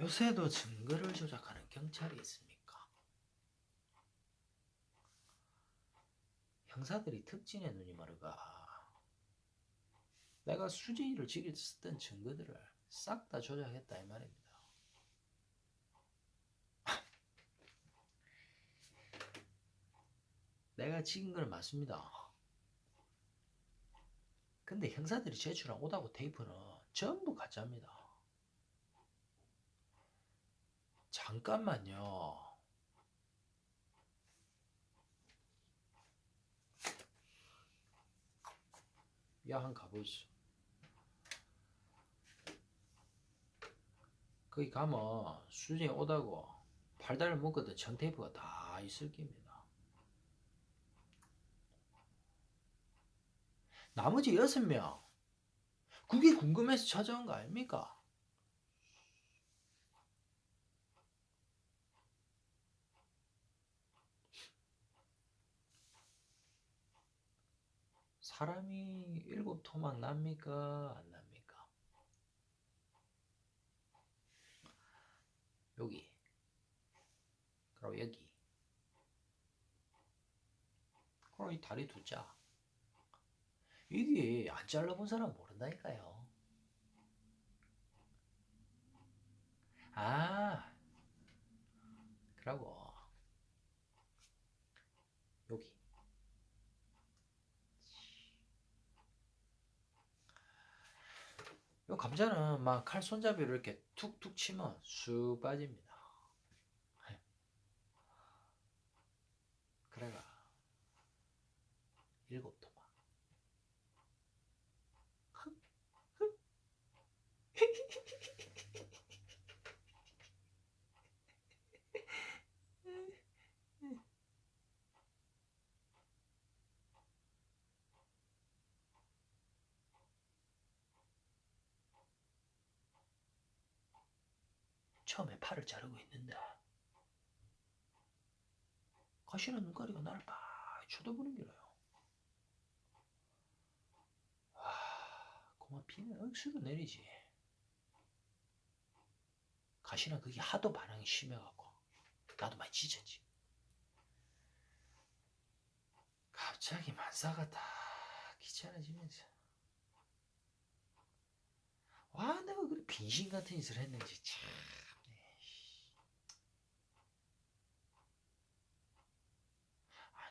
요새도 증거를 조작하는 경찰이 있습니까? 형사들이 특진의 눈이 멀어가 내가 수지를 지켰던 증거들을 싹 다 조작했다 이 말입니다. 내가 지kin 건 맞습니다. 근데 형사들이 제출한 오다고 테이프는 전부 가짜입니다. 잠깐만요. 야, 한 가보시오. 거기 가면 수진이 오다고 팔다리를 묶었던 청테이프가 다 있을 겁니다. 나머지 여섯 명 그게 궁금해서 찾아온 거 아닙니까? 사람이 일곱 토막 납니까? 안 납니까? 여기. 그리고 여기. 그리고 이 다리 두자. 이게 안 잘라본 사람 모른다니까요. 아. 그러고. 여기 요 감자는 막 칼 손잡이로 이렇게 툭툭 치면 쑥 빠집니다. 그래가 일곱 토막. 처음에 팔을 자르고 있는데 가시는 눈가리가 나를 막 쳐다보는 게라요. 아, 그만 비는 억수로 내리지. 가시는 그게 하도 반응이 심해갖고 나도 많이 지쳤지. 갑자기 만사가 다 귀찮아지면서 와 내가 그래 빈신 같은 짓을 했는지 참.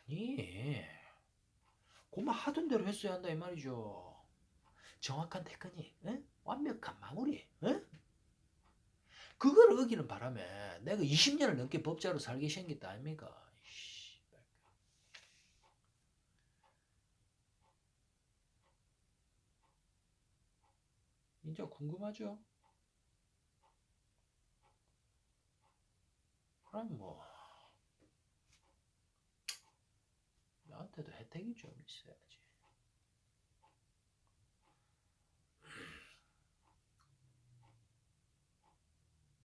아니, 고마 하던 대로 했어야 한다 이 말이죠. 정확한 테크닉, 응? 완벽한 마무리, 응? 그걸 어기는 바람에 내가 20년을 넘게 법자로 살게 생겼다 아닙니까? 이제 궁금하죠? 그럼 뭐 나한